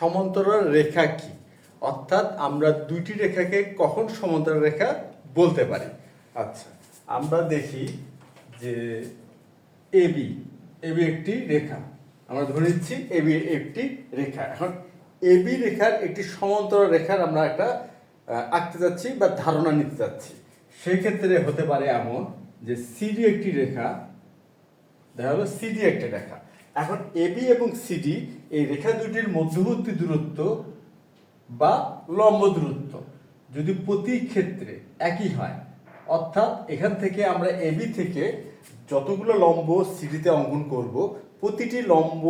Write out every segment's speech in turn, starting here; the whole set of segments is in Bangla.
সমান্তরাল রেখা কি? অর্থাৎ আমরা দুইটি রেখাকে কখন সমান্তরাল রেখা বলতে পারি? আচ্ছা আমরা দেখি যে এবি এবি একটি রেখা। আমরা ধরে নিচ্ছি এবি একটি রেখা। এখন এবি রেখার একটি সমান্তরাল রেখার আমরা একটা আঁকতে যাচ্ছি বা ধারণা নিতে যাচ্ছি। সেই ক্ষেত্রে হতে পারে এমন যে সিডি একটি রেখা, দেখা হলো সিডি একটা রেখা। এখন এবি এবং সিডি এই রেখা দুটির মধ্যবর্তী দূরত্ব বা লম্ব দূরত্ব যদি প্রতি ক্ষেত্রে একই হয়, অর্থাৎ এখান থেকে আমরা এবি থেকে যতগুলো লম্ব সিডিতে অঙ্কন করব, প্রতিটি লম্ব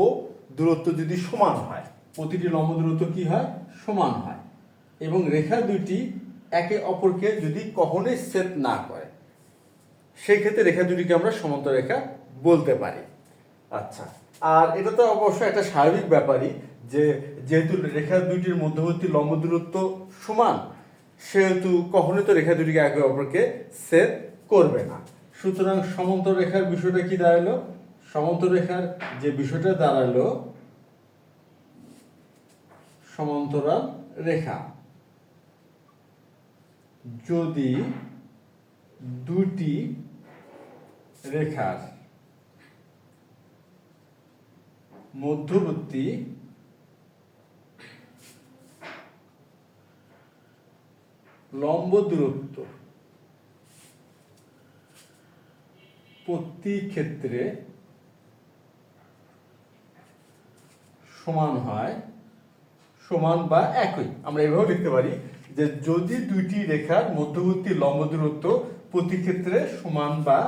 দূরত্ব যদি সমান হয়, প্রতিটি লম্ব দূরত্ব কি হয়? সমান হয়। এবং রেখা দুইটি একে অপরকে যদি কখনোই সেট না করে, সেই ক্ষেত্রে রেখা দুটিকে আমরা সমান্তর রেখা বলতে পারি। আচ্ছা। আর এটা তো অবশ্যই একটা স্বাভাবিক ব্যাপারই যে যেহেতু রেখা দুইটির মধ্যবর্তী লম্ব দূরত্ব সমান, সেহেতু কখনোই তো রেখা দুটিকে একে অপরকে সেট করবে না। সুতরাং সমান্তর রেখার বিষয়টা কি দাঁড়াল? সমান্তর রেখার যে বিষয়টা দাঁড়াল, সমান্তরাল রেখা। যদি দুটি রেখার মধ্যবর্তী লম্ব দূরত্ব প্রতি ক্ষেত্রে সমান হয়, সমান বা একই। আমরা এভাবে লিখতে পারি যে যদি দুইটি রেখার মধ্যবর্তী লম্ব দূরত্ব প্রতি ক্ষেত্রে সমান বা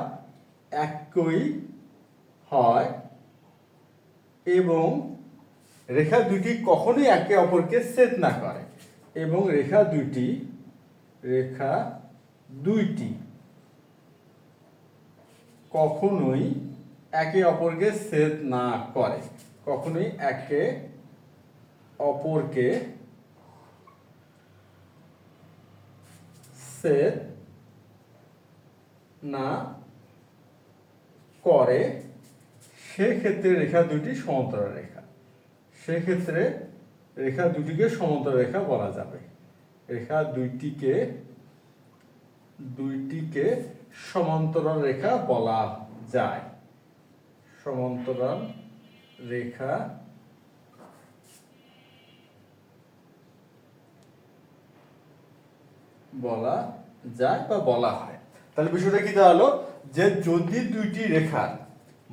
একই হয় এবং রেখা দুটি কখনোই একে অপরকে সেট না করে। এবং রেখা দুইটি রেখা দুইটি কখনোই একে অপরকে সেট না করে। কখনোই একে অপরকে সেট না করে। সেক্ষেত্রে রেখা দুটি সমান্তরাল রেখা। সেক্ষেত্রে রেখা দুটিকে সমান্তরাল রেখা বলা যাবে। রেখা দুইটিকে দুইটিকে সমান্তরাল রেখা বলা যায়। সমান্তরাল রেখা বলা যায় বা বলা হয়। তাহলে বিষয়টা কি দাঁড়াল? যে যদি দুইটি রেখার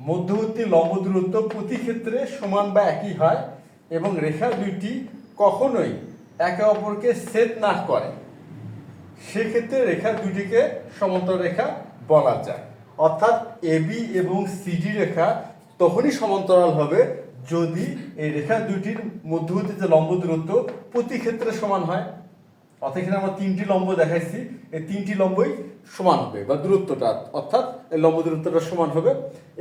মধ্যবর্তী লম্ব দূরত্ব প্রতি ক্ষেত্রে সমান বা একই হয় এবং রেখা দুইটি কখনোই একে অপরকে সেট না করে। সেক্ষেত্রে রেখা দুটিকে সমান্তর রেখা বলা যায়। অর্থাৎ এবি এবং সিডি রেখা তখনই সমান্তরাল হবে যদি এই রেখা দুইটির মধ্যবর্তী যে লম্ব দূরত্ব প্রতি ক্ষেত্রে সমান হয়। অর্থাৎ এখানে আমরা তিনটি লম্ব দেখাইছি। এই তিনটি লম্বই সমান হবে বা দূরত্বটা, অর্থাৎ লম্ব দূরত্বটা সমান হবে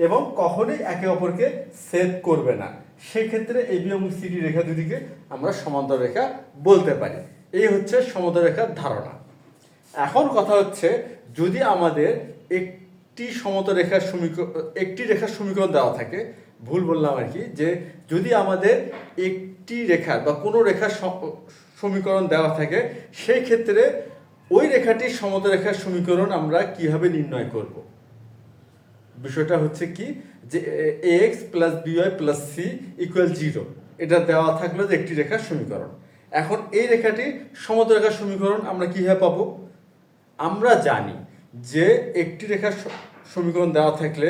এবং কখনোই একে অপরকে সেট করবে না। সেক্ষেত্রে এবি এবং সিডি রেখা দুটিকে আমরা সমান্তর রেখা বলতে পারি। এই হচ্ছে সমান্তর রেখার ধারণা। এখন কথা হচ্ছে, যদি আমাদের একটি সমতল রেখার সমীকরণ, একটি রেখার সমীকরণ দেওয়া থাকে, ভুল বললাম আর কি, যে যদি আমাদের একটি রেখার বা কোনো রেখার সমীকরণ দেওয়া থাকে, সেই ক্ষেত্রে ওই রেখাটির সমতল রেখার সমীকরণ আমরা কীভাবে নির্ণয় করব? বিষয়টা হচ্ছে কি যে a x plus b y plus c equal zero এটা দেওয়া থাকল যে একটি রেখার সমীকরণ। এখন এই রেখাটি সমতল রেখার সমীকরণ আমরা কীভাবে পাবো? আমরা জানি যে একটি রেখার সমীকরণ দেওয়া থাকলে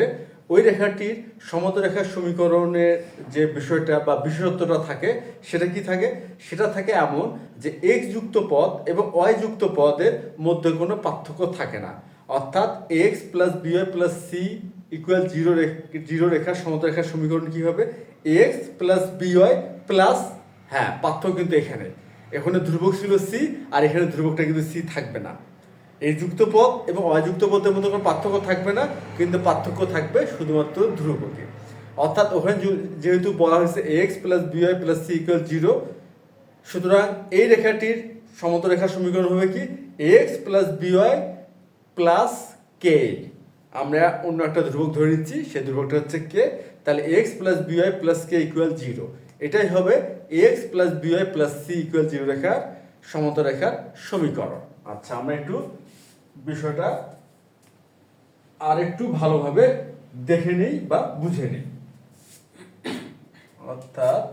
ওই রেখাটির সমতল রেখার সমীকরণের যে বিষয়টা বা বিশেষত্বটা থাকে, সেটা কি থাকে? সেটা থাকে এমন যে এক্স যুক্ত পদ এবং ওয়াই যুক্ত পদের মধ্যে কোনো পার্থক্য থাকে না। অর্থাৎ x plus b y plus c equal zero zero রেখার সমতল রেখার সমীকরণ কি হবে? এক্স প্লাস বিওয়াই প্লাস হ্যাঁ পার্থক্য কিন্তু এখানে। এখানে ধ্রুবক ছিল সি আর এখানে ধ্রুবকটা কিন্তু সি থাকবে না। এই যুক্ত পদ এবং অযুক্ত পদের মধ্যে কোনো পার্থক্য থাকবে না, কিন্তু পার্থক্য থাকবে শুধুমাত্র ধ্রুবকে। অর্থাৎ ওখানে যেহেতু বলা হয়েছে x plus b y plus c equal zero সুতরাং এই রেখাটির সমতল রেখার সমীকরণ হবে কি? X plus b y plus k আমরা অন্য একটা ধ্রুবক ধরে নিচ্ছি, সেই ধ্রুবকটা হচ্ছে কে তাহলে x plus b y plus k equal zero এটাই হবে x plus b y plus c equal zero রেখার সমতল রেখার সমীকরণ। আচ্ছা আমরা একটু বিষয়টা আর একটু ভালোভাবে দেখে নিই বা বুঝে নিই। অর্থাৎ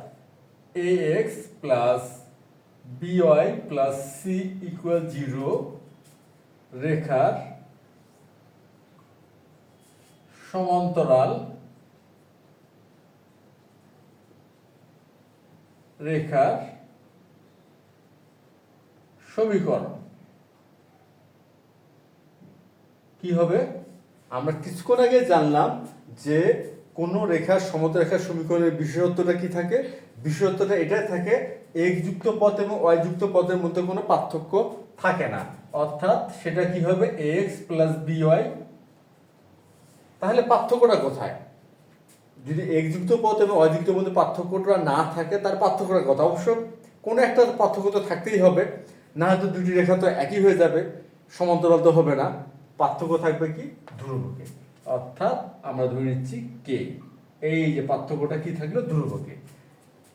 a x plus b y plus c equal zero রেখার সমান্তরাল রেখার সমীকরণ। কি হবে? আমরা কিছুক্ষণ আগে জানলাম যে কোন রেখার সমতল রেখার সমীকরণের বিশেষত্বটা কি থাকে? বিশেষত্বটা এটাই থাকে যুক্ত পথ এবং যুক্ত পথের মধ্যে কোনো পার্থক্য থাকে না। অর্থাৎ সেটা কি হবে? এক্স প্লাস বিওয়াই তাহলে পার্থক্যটা কোথায়? যদি যুক্ত পথ এবং ওয়াই যুক্ত পথে পার্থক্যটা না থাকে, তার পার্থক্যটা কথা অবশ্য কোনো একটা পার্থক্য তো থাকতেই হবে, না হয়তো দুটি রেখা তো একই হয়ে যাবে, সমান্তরাল তো হবে না। পার্থক্য থাকবে কি? ধ্রুবকে। অর্থাৎ আমরা ধরে নিচ্ছি কে এই যে পার্থক্যটা কি থাকল? ধ্রুবকে।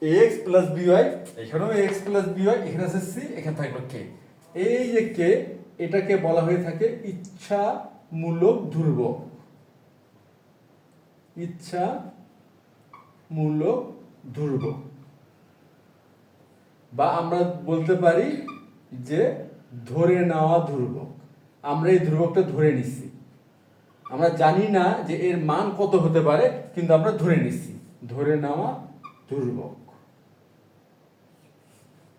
এক্স প্লাস বিওয়াই এখানেও এক্স প্লাস বিওয়াই এখানে আছে সি এখানে থাকল কে এই যে কে এটাকে বলা হয়ে থাকে ইচ্ছামূলক ধ্রুবক। ইচ্ছা মূলক ধ্রুবক। বা আমরা বলতে পারি যে ধরে নেওয়া ধ্রুবক। আমরা এই ধ্রুবকটা ধরে নিচ্ছি। আমরা জানি না যে এর মান কত হতে পারে, কিন্তু আমরা ধরে নিচ্ছি। ধরে নেওয়া ধ্রুবক।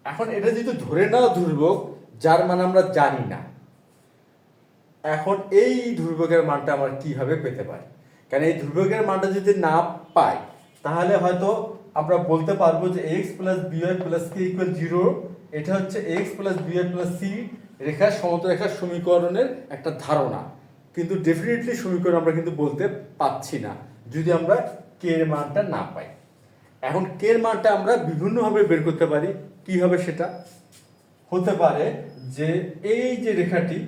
এখন এটা যেহেতু ধরে নেওয়া ধ্রুবক, যার মান আমরা জানি না, এখন এই ধ্রুবকের মানটা আমরা কীভাবে পেতে পারি? কারণ এই ধ্রুবকের মানটা যদি না পাই, তাহলে হয়তো আমরা বলতে পারব যে x plus b y plus k equal zero এটা হচ্ছে x plus b y plus c রেখার সমতল রেখার সমীকরণের একটা ধারণা। কিন্তু ডেফিনেটলি সমীকরণ আমরা কিন্তু বলতে পাচ্ছি না, যদি আমরা কে এর মানটা না পাই। এখন কে এর মানটা আমরা বিভিন্নভাবে বের করতে পারি, কি হবে সেটা? হতে পারে যে এই যে রেখাটি,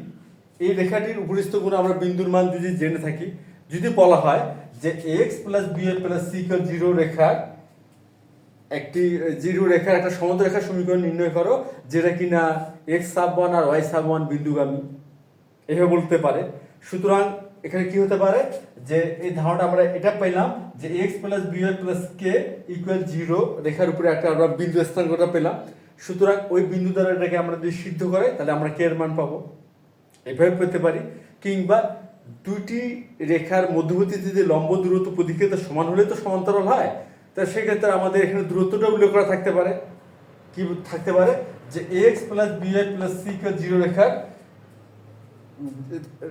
এই রেখাটির উপরিস্থ গুণ আমরা বিন্দুর মান যদি জেনে থাকি, যদি বলা হয় যে এক্স প্লাস বি এর প্লাস সি জিরো রেখার একটি জিরো রেখার একটা সমতল রেখার সমীকরণ নির্ণয় করো, যেটা কিনা এক্স সাব ওয়ান আর ওয়াই সাব ওয়ান বিন্দুগামী। এভাবে বলতে পারে। সুতরাং এখানে কি হতে পারে? যে এই ধারণাটা আমরা এটা পেলাম যে x plus b y plus k equal zero রেখার উপরে একটা আমরা বিন্দু স্থান স্থানাঙ্কটা পেলাম। সুতরাং ওই বিন্দু দ্বারা এটাকে আমরা যদি সিদ্ধ করে তাহলে আমরা কে এর মান পাবো। এভাবে পেতে পারি। কিংবা দুটি রেখার মধ্যবর্তী যদি লম্ব দূরত্ব প্রতিকৃত সমান হলে তো সমান্তরাল হয়। তা সেক্ষেত্রে আমাদের এখানে দূরত্বটা উল্লেখ করা থাকতে পারে। কি থাকতে পারে? যে x plus b y plus c কে জিরো রেখার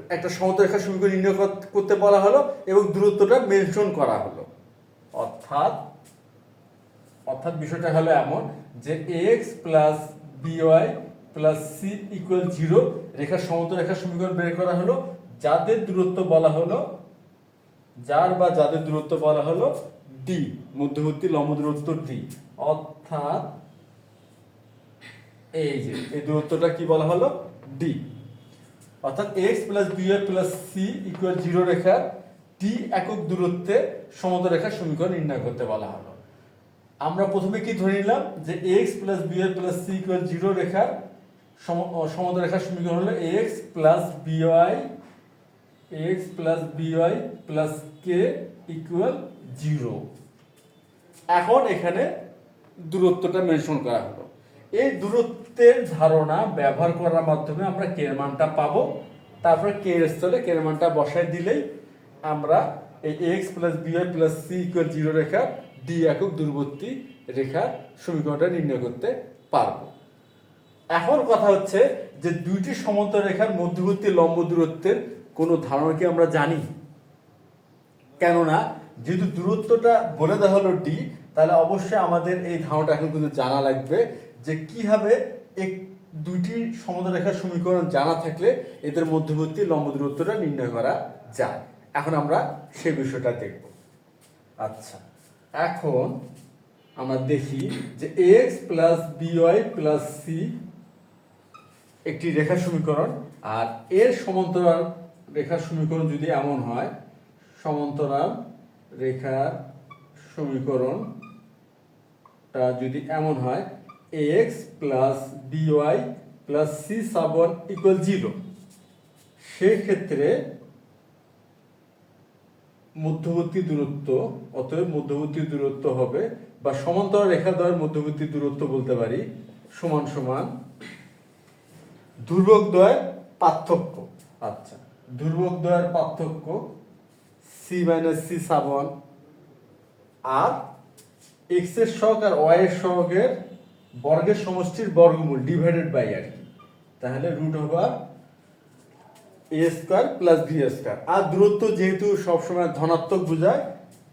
একটা সমতল রেখার সমীকরণ নির্ণয় কর- করতে বলা হলো এবং দূরত্বটা মেনশন করা হলো। অর্থাৎ অর্থাৎ বিষয়টা হলো এমন যে x plus b y plus c equal zero রেখার সমতল রেখার সমীকরণ বের করা হলো। যাদের দূরত্ব বলা হলো, যার বা যাদের দূরত্ব বলা হলো ডি মধ্যবর্তী লম্ব দূরত্ব ডি অর্থাৎ এই যে এই দূরত্বটা কি বলা হলো? ডি। অর্থাৎ x plus b y plus c equal zero রেখার টি একক দূরত্বে সমত রেখার সমীকরণ নির্ণয় করতে বলা হলো। আমরা প্রথমে কি ধরে নিলাম? যে x plus b y plus c equal zero রেখার সম- ও, সমতল রেখার সমীকরণ হলো x plus b y x plus b y plus k equal zero. এখন এখানে দূরত্বটা মেনশন করা হলো। এই দূরত্বের ধারণা ব্যবহার করার মাধ্যমে আমরা কে এর মানটা পাবো। তারপরে কে স্থলে কে এর মানটা বসায় দিলেই আমরা এই x plus b y plus c equal zero রেখা ডি একক দূরবর্তী রেখার সমীকরণটা নির্ণয় করতে পারব। এখন কথা হচ্ছে যে দুইটি সমান্তর রেখার মধ্যবর্তী লম্ব দূরত্বের কোনো ধারণা কি আমরা জানি? কেননা যেহেতু দূরত্বটা বলে দেওয়া হলো ডি তাহলে অবশ্যই আমাদের এই ধারণাটা এখন কিন্তু জানা লাগবে যে কীভাবে এক, দুইটি সমান্তর রেখার সমীকরণ জানা থাকলে এদের মধ্যবর্তী লম্ব দূরত্বটা নির্ণয় করা যায়। এখন আমরা সেই বিষয়টা দেখব। আচ্ছা এখন আমরা দেখি যে x plus b y plus c একটি রেখার সমীকরণ, আর এর সমান্তরাল রেখার সমীকরণ যদি এমন হয়, সমান্তরাল রেখার সমীকরণ টা যদি এমন হয় x plus b y plus c sub one equal zero সেক্ষেত্রে মধ্যবর্তী দূরত্ব, অতএব মধ্যবর্তী দূরত্ব হবে বা সমান্তরাল রেখা দ্বয়ের মধ্যবর্তী দূরত্ব বলতে পারি, সমান সমান ধ্রুবক দ্বয়ের পার্থক্য। আচ্ছা ধ্রুবক দ্বয়ের পার্থক্য সি মাইনাস সি সাব আর এক্সের সহগ আর ওয়াই এর সহগের বর্গের সমষ্টির বর্গমূল ডিভাইডেড বাই আর কি? তাহলে root over a square plus b square আর দূরত্ব যেহেতু সবসময় ধনাত্মক বোঝায়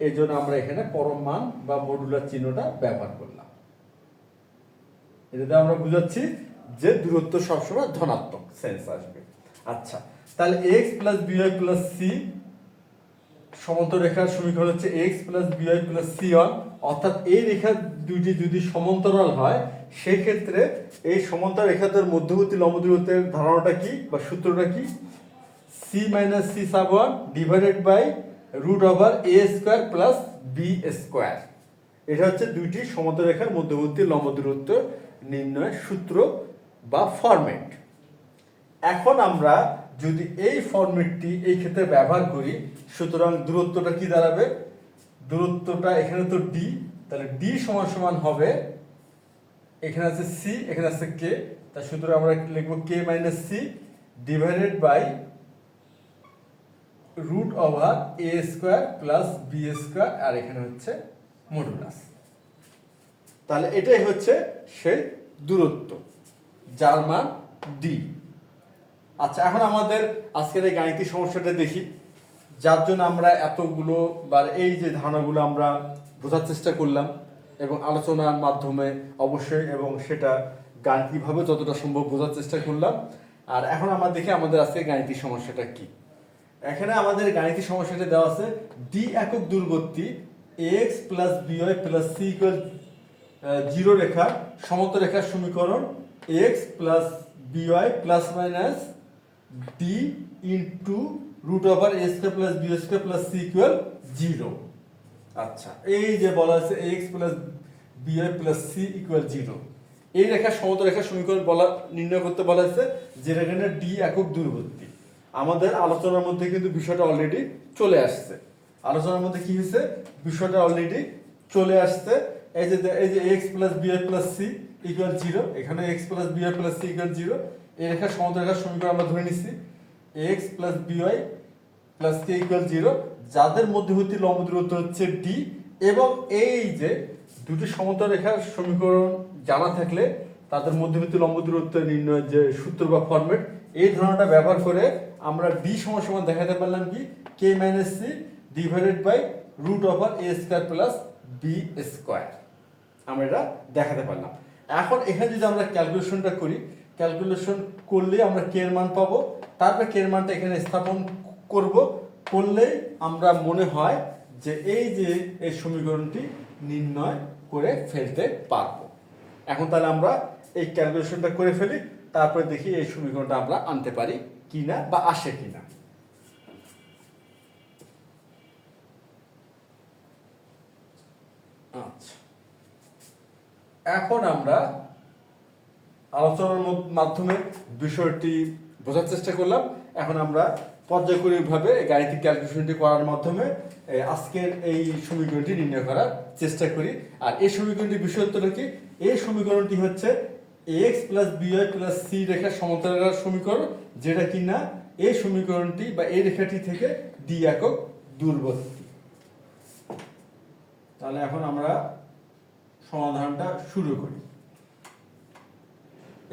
এই জন্য আমরা এখানে পরম মান বা মডুলার চিহ্নটা ব্যবহার করলাম। এটাতে আমরা বুঝাচ্ছি যে দূরত্ব সবসময় ধনাত্মক সেন্স আসবে। আচ্ছা তাহলে x plus b y plus c সমান্তর রেখার সমীকরণ হচ্ছে x plus b y plus c one অর্থাৎ এই রেখা দুটি যদি সমান্তরাল হয়, সেক্ষেত্রে এই সমান্তর রেখাদের মধ্যবর্তী লম্ব দূরত্বের ধারণাটা কি বা সূত্রটা কি? C minus c sub one divided by root over a square plus b square এটা হচ্ছে দুইটি সমান্তর রেখার মধ্যবর্তী লম্ব দূরত্ব নির্ণয়ের সূত্র বা ফরম্যাট এখন আমরা যদি এই ফরম্যাটটি এই ক্ষেত্রে ব্যবহার করি, সুতরাং দূরত্বটা কি দাঁড়াবে? দূরত্বটা এখানে তো ডি তাহলে ডি সমান সমান হবে, এখানে আছে সি এখানে আছে কে তা সুতরাং আমরা লিখব k minus c divided by root over a square plus b square আর এখানে হচ্ছে মডুলাস তাহলে এটাই হচ্ছে সেই দূরত্ব, যার মান ডি আচ্ছা এখন আমাদের আজকের এই গাণিতিক সমস্যাটা দেখি। যার জন্য আমরা এতগুলো, বা এই যে ধারণাগুলো আমরা বোঝার চেষ্টা করলাম এবং আলোচনার মাধ্যমে অবশ্যই এবং সেটা গাণিতিকভাবে যতটা সম্ভব বোঝার চেষ্টা করলাম। আর এখন আমরা দেখি আমাদের আজকে গাণিতিক সমস্যাটা কি। এখানে আমাদের গাণিতিক সমস্যাটা দেওয়া আছে ডি একক দূরবর্তী x plus b y plus c equal zero রেখা, সমতল রেখার সমীকরণ x plus b y plus minus d into root over a square plus b square plus c equal zero আচ্ছা এই যে বলা আছে x plus b y plus c equal zero এই রেখা সমতল রেখার সমীকরণ বলা, নির্ণয় করতে বলা হয়েছে যে এখানে ডি একক দূরবর্তী। আমাদের আলোচনার মধ্যে কিন্তু বিষয়টা অলরেডি চলে আসছে। আলোচনার মধ্যে কি হয়েছে? বিষয়টা অলরেডি চলে আসছে। এই যে এই যে x plus b y plus c equal zero এখানে x plus b y plus c equal zero এই রেখা সমতল রেখার সমীকরণ আমরা ধরে নিচ্ছি। X plus b y plus k equal zero যাদের মধ্যবর্তী লম্ব দূরত্ব হচ্ছে ডি এবং এই যে দুটি সমতল রেখার সমীকরণ জানা থাকলে তাদের মধ্যবর্তী লম্ব দূরত্ব নির্ণয়ের যে সূত্র বা ফরম্যাট এই ধারণাটা ব্যবহার করে আমরা ডি সমান সমান দেখাতে পারলাম কি? K minus c divided by root over a square plus b square আমরা এটা দেখাতে পারলাম। এখন এখানে যদি আমরা ক্যালকুলেশনটা করি ক্যালকুলেশন করলে আমরা কে এর মান পাবো। তারপরে কে এর মানটা এখানে স্থাপন করব। করলেই আমরা মনে হয় যে এই যে এই সমীকরণটি নির্ণয় করে ফেলতে পারব। এখন তাহলে আমরা এই ক্যালকুলেশনটা করে ফেলি। তারপরে দেখি এই সমীকরণটা আমরা আনতে পারি কিনা বা আসে কিনা। আচ্ছা। এখন আমরা আলোচনার মাধ্যমে বিষয়টি বোঝার চেষ্টা করলাম। এখন আমরা পর্যায়ক্রমিকভাবে গাণিতিক ক্যালকুলেশনটি করার মাধ্যমে আজকের এই সমীকরণটি নির্ণয় করার চেষ্টা করি। আর এই সমীকরণটি বিষয়ত্বটা কি? এই সমীকরণটি হচ্ছে x plus b y plus c রেখার সমান্তরাল সমীকরণ, যেটা কি না এই সমীকরণটি বা এই রেখাটি থেকে ডি একক দূরবর্তী তাহলে এখন আমরা সমাধানটা শুরু করি।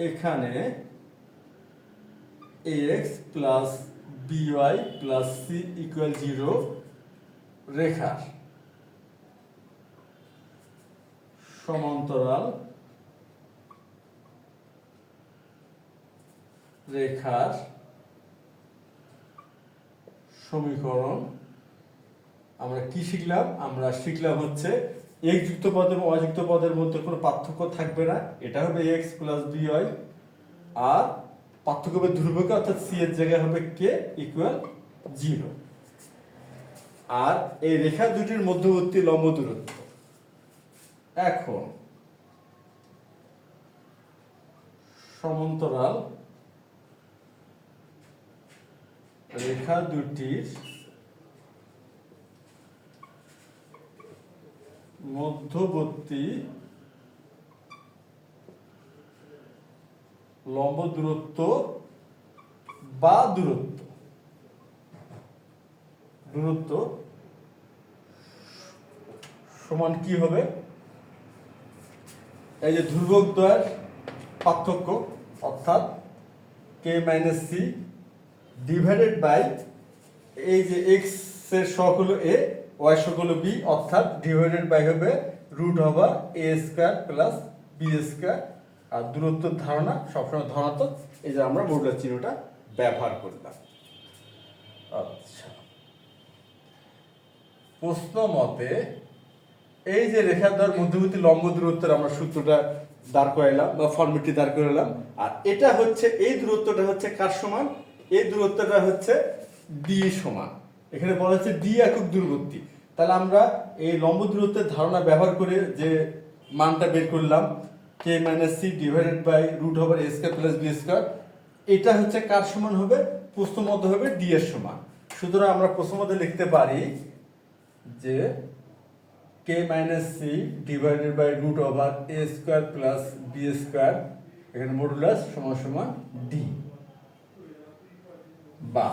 এখানে x plus b y plus c equal zero রেখার সমান্তরাল রেখার সমীকরণ। আমরা কি শিখলাম? আমরা শিখলাম হচ্ছে এক যুক্ত পদ এবং অযুক্ত পদের মধ্যে কোনো পার্থক্য থাকবে না। এটা হবে এক্স প্লাস বি ওয়াই আর পার্থক্য হবে ধ্রুবকে, অর্থাৎ সি এর জায়গায় হবে কে ইকুয়াল জিরো আর এই রেখা দুটির মধ্যবর্তী লম্ব দূরত্ব। এখন সমান্তরাল রেখা দুটির মধ্যবর্তী লম্ব দূরত্ব বা দূরত্ব। দূরত্ব সমান কি হবে? এই যে ধ্রুবক দ্বয়ের পার্থক্য, অর্থাৎ k minus c divided by এই যে এক্সের শখ হলো এ ওয়াই শখ হলো বি অর্থাৎ ডিভাইডেড বাই হবে root over a square plus b square আর দূরত্বের ধারণা সবসময় ধনাত্মক। এই যে আমরা মডুলার চিহ্নটা ব্যবহার করলাম। আচ্ছা। প্রশ্ন মতে, এই যে রেখা দ্বয়ের মধ্যবর্তী লম্ব দূরত্বের আমরা সূত্রটা দাঁড় করাইলাম, বা ফর্মেটটি দাঁড় করাইলাম, আর এটা হচ্ছে, এই দূরত্বটা হচ্ছে কার সমান? এই দূরত্বটা হচ্ছে ডি সমান। এখানে বলা হচ্ছে ডি একক দূরবর্তী। তাহলে আমরা এই লম্ব দূরত্বের ধারণা ব্যবহার করে যে মানটা বের করলাম k minus c divided by root over a square plus b square এটা হচ্ছে কার সমান হবে? প্রশ্ন মধ্যে হবে ডি এর সমান। সুতরাং আমরা মধ্যে লিখতে পারি যে k minus c divided by root over a square plus b square এখানে মডুলাস সমান সমান ডি বা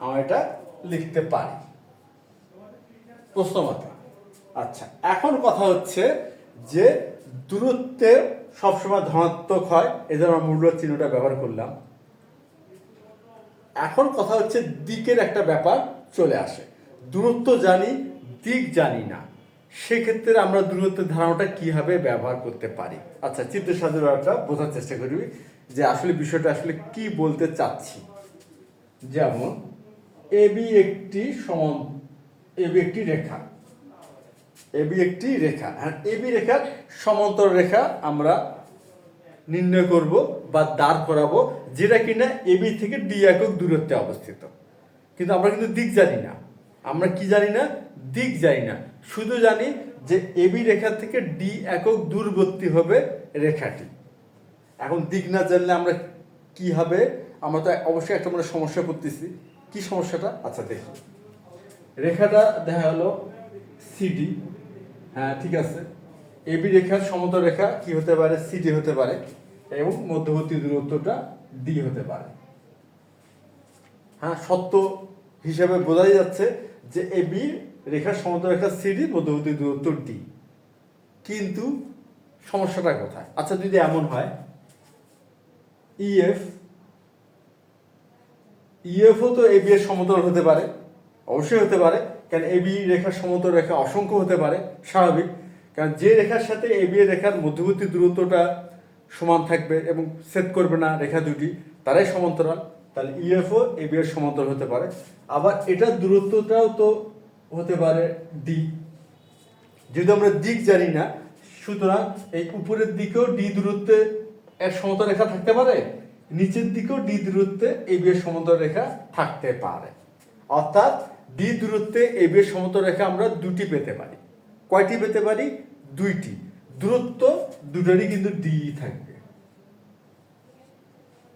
আমরা এটা লিখতে পারি। প্রশ্নমতে আচ্ছা এখন কথা হচ্ছে যে দূরত্বে সবসময় ধনাত্মক হয় জন্য আমরা মূল্য চিহ্নটা ব্যবহার করলাম। এখন কথা হচ্ছে দিকের একটা ব্যাপার চলে আসে। দূরত্ব জানি, দিক জানি না। সেক্ষেত্রে আমরা দূরত্বের ধারণাটা কীভাবে ব্যবহার করতে পারি? আচ্ছা চিত্র সাজানোটা বোঝার চেষ্টা করি যে আসলে বিষয়টা আসলে কি বলতে চাচ্ছি। যেমন এবি একটি সমান এবি একটি রেখা। এবি একটি রেখা। আর এবি রেখার সমান্তর রেখা আমরা নির্ণয় করব বা দাঁড় করাবো, যেটা কিনা এবি থেকে ডি একক দূরত্বে অবস্থিত। কিন্তু আমরা কিন্তু দিক জানি না। আমরা কি জানি না? দিক জানি না। শুধু জানি যে এবি রেখা থেকে ডি একক দূরবর্তী হবে রেখাটি। এখন দিক না জানলে আমরা কি হবে? আমরা তো অবশ্যই একটা মানে সমস্যা করতেছি কি সমস্যাটা? আচ্ছা দেখি। রেখাটা দেখা হলো সিডি হ্যাঁ ঠিক আছে। এবি রেখার সমতল রেখা কি হতে পারে? সিডি হতে পারে। এবং মধ্যবর্তী দূরত্বটা ডি হতে পারে। হ্যাঁ সত্য হিসাবে বোঝাই যাচ্ছে যে এবি রেখার সমতল রেখা সিডি মধ্যবর্তী দূরত্ব ডি কিন্তু সমস্যাটা কোথায়? আচ্ছা যদি এমন হয় ইএফ ইএফও তো এবি এর সমতল হতে পারে, অবশ্যই হতে পারে, কারণ এবি রেখার সমতল রেখা অসংখ্য হতে পারে, স্বাভাবিক, কারণ যে রেখার সাথে এবি রেখার মধ্যবর্তী দূরত্বটা সমান থাকবে এবং সেট করবে না রেখা দুটি, তারাই সমান্তরাল, তাহলে ইএফও এবি এর সমান্তরাল হতে পারে। আবার এটার দূরত্বটাও তো হতে পারে ডি যেহেতু আমরা দিক জানি না, সুতরাং এই উপরের দিকেও ডি দূরত্বে এর সমতল রেখা থাকতে পারে? নিচের দিকেও ডি দূরত্বে বিয়ের সমতল রেখা থাকতে পারে। অর্থাৎ ডি দূরত্বে বিয়ের সমতল রেখা আমরা দুটি পেতে পারি। কয়টি পেতে পারি? দুইটি। দূরত্ব দুটারই কিন্তু ডি থাকবে।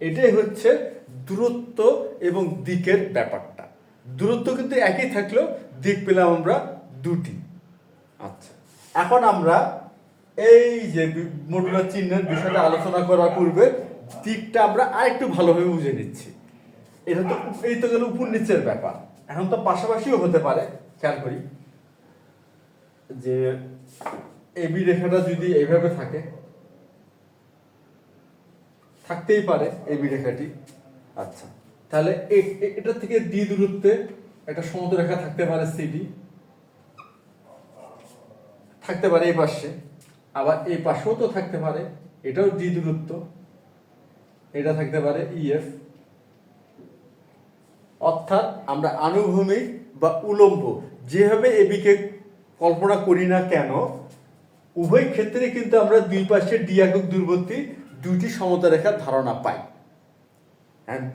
এটাই হচ্ছে দূরত্ব এবং দিকের ব্যাপারটা। দূরত্ব কিন্তু একই থাকলেও দিক পেলাম আমরা দুটি। আচ্ছা এখন আমরা এই যে মডুলার চিহ্নের বিষয়টা আলোচনা করার পূর্বে দিকটা আমরা আরেকটু ভালোভাবে বুঝে নিচ্ছি। এটা তো এই তো গেল উপর নিচের ব্যাপার। এখন তো পাশাপাশিও হতে পারে, খেয়াল করি। যে এবি রেখাটা যদি এইভাবে থাকে, থাকতেই পারে এবি রেখাটি। আচ্ছা তাহলে এটা থেকে ডি দূরত্বে একটা সমুদ্র রেখা থাকতে পারে সিডি থাকতে পারে এই পাশে, আবার এই পাশেও তো থাকতে পারে, এটাও ডি দূরত্ব। এটা থাকতে পারে ইএফ অর্থাৎ আমরা আনুভূমিক বা উলম্ব, যেভাবে এবিকে কল্পনা করি না কেন, উভয় ক্ষেত্রে কিন্তু আমরা দুই পাশে ডি একক দূরবর্তী দুটি সমতা রেখার ধারণা পাই।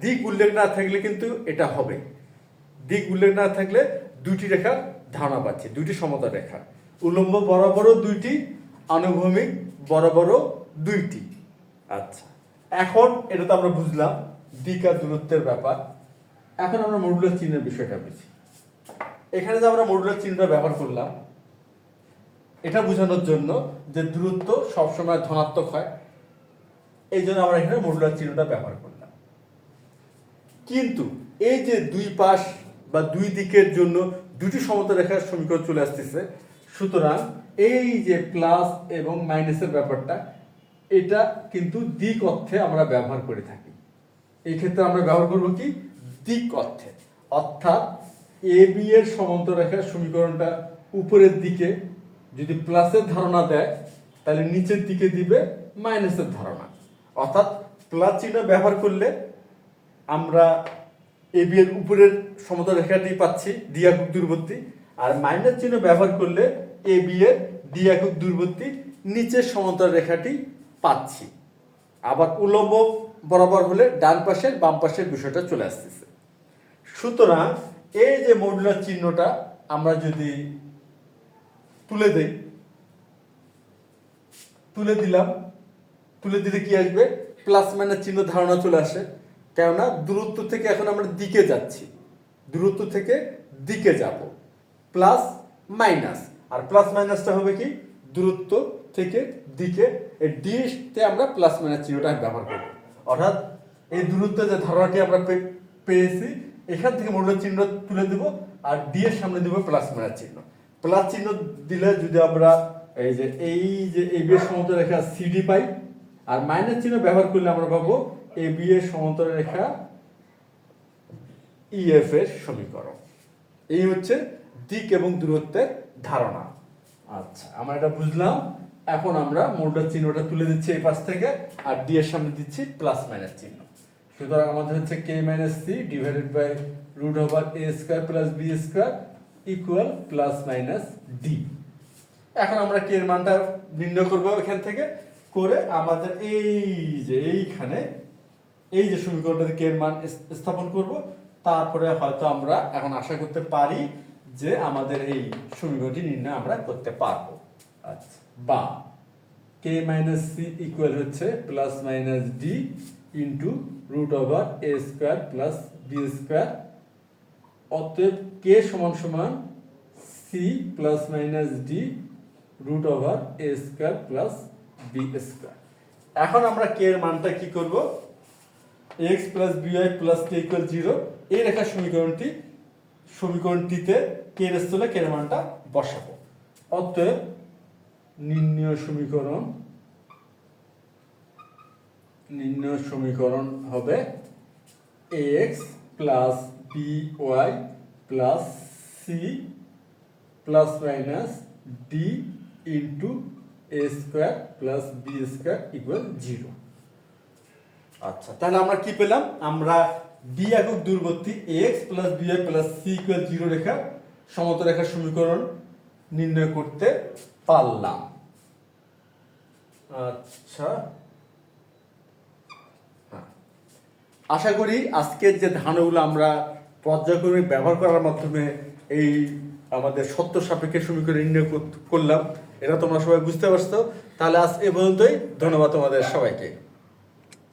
দিক উল্লেখ না থাকলে কিন্তু এটা হবে। দিক উল্লেখ না থাকলে দুইটি রেখার ধারণা পাচ্ছি দুটি সমতা রেখা উলম্ব বরাবরও দুইটি, আনুভূমিক বরাবরও দুইটি। আচ্ছা। এখন এটা তো আমরা বুঝলাম দিক আর দূরত্বের ব্যাপার। এখন আমরা মডুলার চিহ্নের বিষয়টা বুঝি। এখানে যে আমরা মডুলার চিহ্নটা ব্যবহার করলাম, এটা বোঝানোর জন্য যে দূরত্ব সবসময় ধনাত্মক হয়। এই জন্য আমরা এখানে মডুলার চিহ্নটা ব্যবহার করলাম। কিন্তু এই যে দুই পাশ বা দুই দিকের জন্য দুটি সমতল রেখার সমীকরণ চলে আসতেছে, সুতরাং এই যে প্লাস এবং মাইনাসের ব্যাপারটা এটা কিন্তু দিক অর্থে আমরা ব্যবহার করে থাকি। এই ক্ষেত্রে আমরা ব্যবহার করব কি? দিক অর্থে। অর্থাৎ এ, বি এর সমান্তর রেখার সমীকরণটা উপরের দিকে যদি প্লাসের ধারণা দেয়, তাহলে নিচের দিকে দিবে মাইনাসের ধারণা। অর্থাৎ প্লাস চিহ্ন ব্যবহার করলে আমরা এ, বি এর উপরের সমতল রেখাটি পাচ্ছি দ্বিএকক দূরবর্তী। আর মাইনাস চিহ্ন ব্যবহার করলে এ, বি এর দ্বিএকক দূরবর্তী নিচের সমান্তর রেখাটি পাচ্ছি। আবার উলম্ব বরাবর হলে ডান পাশের বাম পাশের বিষয়টা চলে আসতেছে। সুতরাং এই যে মডুলার চিহ্নটা আমরা যদি তুলে দেই, তুলে দিলাম, তুলে দিলে কি আসবে? প্লাস মাইনাস চিহ্ন ধারণা চলে আসে। কেননা দূরত্ব থেকে এখন আমরা দিকে যাচ্ছি। দূরত্ব থেকে দিকে যাব। Plus minus. আর প্লাস মাইনাসটা হবে কি? দূরত্ব থেকে দিকে, এই ডিতে আমরা প্লাস মাইনাস চিহ্নটা ব্যবহার করব। অর্থাৎ এই দূরত্বের যে ধারণাটি আমরা পেয়েছি, এখান থেকে মূল্য চিহ্ন তুলে দেব আর ডি এর সামনে দেব প্লাস মাইনাস চিহ্ন। প্লাস চিহ্ন দিলে যদি আমরা এই যে এই যে এই বি এর সমান্তর রেখা সিডি পাই, আর মাইনাস চিহ্ন ব্যবহার করলে আমরা পাবো এ বি এর সমান্তর রেখা ইএফ এর সমীকরণ। এই হচ্ছে দিক এবং দূরত্বের ধারণা। আচ্ছা আমরা এটা বুঝলাম। এখন আমরা মোটার চিহ্নটা তুলে দিচ্ছি এই পাশ থেকে, আর ডি এর সামনে দিচ্ছি প্লাস মাইনাস চিহ্ন। সুতরাং আমাদের হচ্ছে k minus c divided by root over a square plus b square equal plus minus d এখন আমরা কে এর মানটা নির্ণয় করব এখান থেকে, করে আমাদের এই যে এইখানে, এই যে সমীকরণটাতে কে এর মান স্থাপন করব। তারপরে হয়তো আমরা এখন আশা করতে পারি যে আমাদের এই সমীকরণটি নির্ণয় আমরা করতে পারব। আচ্ছা। বা কে মাইনাস সি ইকুয়াল হচ্ছে plus minus d into root over a square plus b square অতএব কে সমান সমান c plus minus d root over a square plus b square এখন আমরা কে এর মানটা কি করব? X plus b y plus k equal zero এই রেখার সমীকরণটি, সমীকরণটিতে কে এর স্থলে কে এর মানটা বসাবো। অতএব নির্ণয় সমীকরণ নির্ণয় সমীকরণ হবে x plus b y plus c plus minus d into a square plus b square equal zero আচ্ছা তাহলে আমরা কি পেলাম? আমরা ডি একক দূরবর্তী x plus b y plus c equal zero রেখা, সমতল রেখার সমীকরণ নির্ণয় করতে পারলাম। আচ্ছা। হ্যাঁ। আশা করি আজকের যে ধানগুলো আমরা পর্যায়ক্রমে ব্যবহার করার মাধ্যমে এই আমাদের সত্য সাপেক্ষে সমীকরণ নির্ণয় কর- করলাম, এটা তোমরা সবাই বুঝতে পারছ। তাহলে আজ এ পর্যন্তই। ধন্যবাদ তোমাদের সবাইকে।